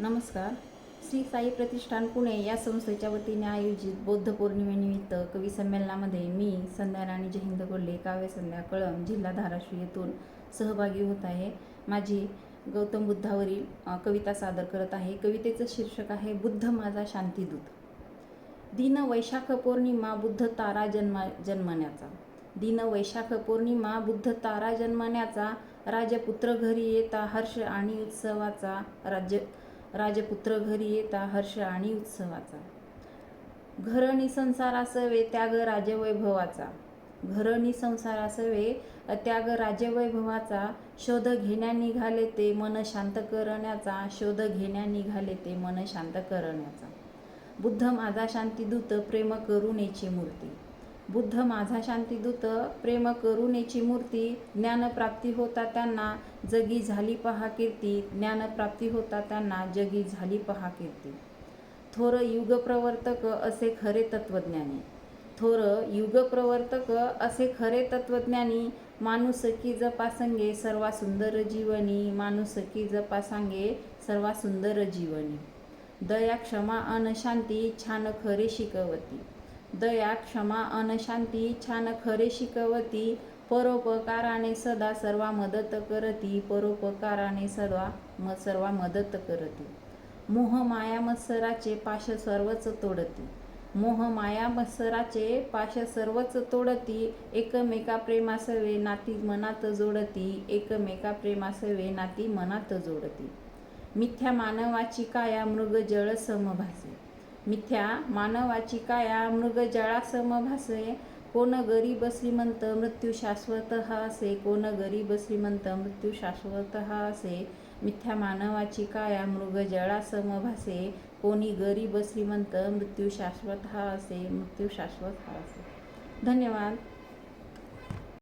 नमस्कार. श्री साई प्रतिष्ठान पुणे या संस्थेच्या वतीने आयोजित बौद्ध पौर्णिमेनिमित्त कवी संमेलनामध्ये मी संध्या राणी जहिंद कोल्हे काव्य संध्या कळम जिल्हा धाराशिव येथून सहभागी होत आहे. माझी गौतम बुद्धावरील कविता सादर करत आहे. कवितेचं शीर्षक आहे बुद्ध माझा शांतीदूत दिन वैशाख पौर्णिमा बुद्ध तारा जन्मा जन्मण्याचा. दिन वैशाख पौर्णिमा बुद्ध तारा जन्मण्याचा. राजपुत्र घरी येता हर्ष आणि उत्सवाचा राज्य राजपुत्र घरी येता हर्ष आणि उत्सवाचा. घरणी संसारासवे त्याग राजवैभवाचा. घरणी संसारासवे त्याग राजवैभवाचा. शोध घेण्या निघाले ते मन शांत करण्याचा. शोध घेण्या निघाले ते मन शांत करण्याचा. बुद्ध माझा शांतीदूत प्रेम करुणेची मूर्ती. बुद्ध माझा शांतीदूत प्रेम करुणेची मूर्ती ज्ञानप्राप्ती होता त्यांना जगी झाली पहा कीर्ती ज्ञानप्राप्ती होता त्यांना जगी झाली पहा कीर्ती. थोर युगप्रवर्तक असे खरे तत्वज्ञानी. थोर युगप्रवर्तक असे खरे तत्वज्ञानी माणुसकी जपासंगे सर्वा सुंदर जीवनी माणुसकी जपासांगे सर्वा सुंदर जीवनी. दया क्षमा अन शांती छान खरे शिकवती. दया क्षमा अनशांती छान खरे शिकवती परोपकाराने सदा सर्वा मदत करती परोपकाराने सदा म सर्वा मदत करती. मोह माया मत्सराचे पाश सर्वच तोडती. मोह माया मत्सराचे पाश सर्वच तोडती. एकमेका प्रेमासवे नाती मनात जोडती. एकमेका प्रेमासवे नाती मनात जोडती. मिथ्या मानवाची काया मृगजळ समभासे मिथ्या मानवाची काया मृगजळा समभासे कोण गरीब श्रीमंत मृत्यू शाश्वत हा असे कोण गरीब श्रीमंत मृत्यू शाश्वत हा असे मिथ्या मानवाची काया मृगजळा समभासे कोणी गरीब श्रीमंत मृत्यू शाश्वत हा असे मृत्यू शाश्वत हा असे धन्यवाद.